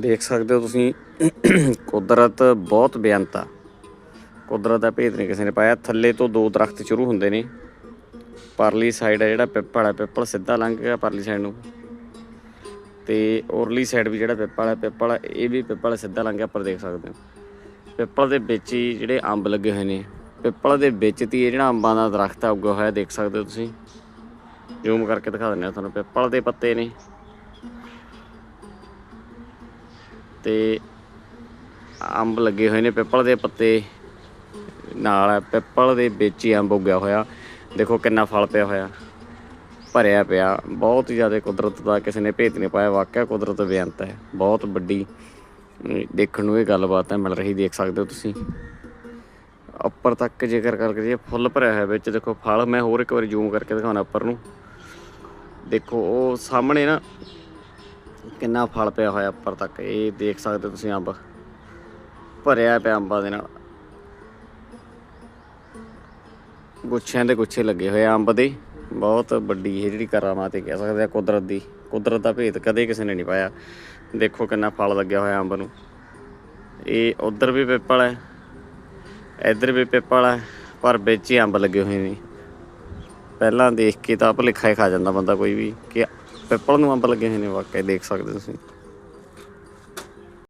ਦੇਖ ਸਕਦੇ ਹੋ ਤੁਸੀਂ ਕੁਦਰਤ ਬਹੁਤ ਬੇਅੰਤ ਆ। ਕੁਦਰਤ ਦਾ ਭੇਦ ਨਹੀਂ ਕਿਸੇ ਨੇ ਪਾਇਆ। ਥੱਲੇ ਤੋਂ ਦੋ ਦਰਖਤ ਸ਼ੁਰੂ ਹੁੰਦੇ ਨੇ। ਪਰਲੀ ਸਾਈਡ ਹੈ ਜਿਹੜਾ ਪਿੱਪਲ ਹੈ ਪਿੱਪਲ ਸਿੱਧਾ ਲੰਘ ਗਿਆ ਪਰਲੀ ਸਾਈਡ ਨੂੰ। ਤੇ ਔਰਲੀ ਸਾਈਡ ਵੀ ਜਿਹੜਾ ਪਿੱਪਲ ਹੈ ਪਿੱਪਲ ਹੈ, ਇਹ ਵੀ ਪਿੱਪਲ ਸਿੱਧਾ ਲੰਘ ਗਿਆ ਪਰ ਦੇਖ ਸਕਦੇ ਹੋ। ਪਿੱਪਲ ਦੇ ਵਿੱਚ ਹੀ ਜਿਹੜੇ ਅੰਬ ਲੱਗੇ ਹੋਏ ਨੇ। ਪਿੱਪਲ ਦੇ ਵਿੱਚ ਤੀ ਇਹ ਜਿਹੜਾ ਅੰਬਾਂ ਦਾ ਦਰਖਤ ਆ ਉੱਗਾ ਹੋਇਆ ਦੇਖ ਸਕਦੇ ਹੋ ਤੁਸੀਂ। ਜ਼ੂਮ ਕਰਕੇ ਦਿਖਾ ਦਿੰਦੇ ਆ ਤੁਹਾਨੂੰ। ਪਿੱਪਲ ਦੇ ਪੱਤੇ ਨੇ। ਤੇ ਅੰਬ ਲੱਗੇ ਹੋਏ ਨੇ ਪਿੱਪਲ ਦੇ ਪੱਤੇ ਨਾਲ ਪਿੱਪਲ ਦੇ ਵਿੱਚ ਹੀ ਅੰਬ ਉੱਗਿਆ ਹੋਇਆ। ਦੇਖੋ ਕਿੰਨਾ ਫਲ ਪਿਆ ਹੋਇਆ। ਭਰਿਆ ਪਿਆ। ਬਹੁਤ ਹੀ ਜ਼ਿਆਦਾ ਕੁਦਰਤ ਦਾ ਕਿਸੇ ਨੇ ਭੇਤ ਨਹੀਂ ਪਾਇਆ। ਵਾਕਿਆ ਕੁਦਰਤ ਬੇਅੰਤ ਹੈ। ਬਹੁਤ ਵੱਡੀ ਦੇਖਣ ਨੂੰ ਇਹ ਗੱਲਬਾਤ ਹੈ। ਮਿਲ ਰਹੀ, ਦੇਖ ਸਕਦੇ ਹੋ ਤੁਸੀਂ। ਉੱਪਰ ਤੱਕ ਜੇਕਰ ਗੱਲ ਕਰੀਏ ਫੁੱਲ ਭਰਿਆ ਹੋਇਆ ਵਿੱਚ, ਦੇਖੋ ਫਲ ਮੈਂ ਹੋਰ ਇੱਕ ਵਾਰੀ ਜ਼ੂਮ ਕਰਕੇ ਦਿਖਾਉਣਾ ਉੱਪਰ ਨੂੰ। ਦੇਖੋ, ਉਹ ਸਾਹਮਣੇ ਨਾ ਕਿੰਨਾ ਫਲ ਪਿਆ ਹੋਇਆ ਉੱਪਰ ਤੱਕ, ਇਹ ਦੇਖ ਸਕਦੇ ਹੋ ਤੁਸੀਂ ਅੰਬ। ਭਰਿਆ ਪਿਆ ਅੰਬਾਂ ਦੇ ਨਾਲ। ਗੁੱਛਿਆਂ ਦੇ ਗੁੱਛੇ ਲੱਗੇ ਹੋਏ ਆ ਅੰਬ ਦੇ। ਬਹੁਤ ਵੱਡੀ ਹੈ ਜਿਹੜੀ ਕਰਾਮਾਤ ਹੀ ਕਹਿ ਸਕਦੇ ਆ ਕੁਦਰਤ ਦੀ। ਕੁਦਰਤ ਦਾ ਭੇਦ ਕਦੇ ਕਿਸੇ ਨੇ ਨਹੀਂ ਪਾਇਆ। ਦੇਖੋ ਕਿੰਨਾ ਫਲ ਲੱਗਿਆ ਹੋਇਆ ਅੰਬ ਨੂੰ। ਇਹ ਉਧਰ ਵੀ ਪੇਪਲ ਹੈ, ਇੱਧਰ ਵੀ ਪੇਪਲ ਹੈ, ਪਰ ਵਿੱਚ ਹੀ ਅੰਬ ਲੱਗੇ ਹੋਏ ਨੇ। ਪਹਿਲਾਂ ਦੇਖ ਕੇ ਤਾਂ ਭੁਲੇਖਾ ਹੀ ਖਾ ਜਾਂਦਾ ਬੰਦਾ ਕੋਈ ਵੀ ਕਿ ਪਿੱਪਲ ਨੂੰ ਅੰਬ ਲੱਗੇ ਹੋਏ ਨੇ ਵਾਕਈ ਦੇਖ ਸਕਦੇ ਤੁਸੀਂ।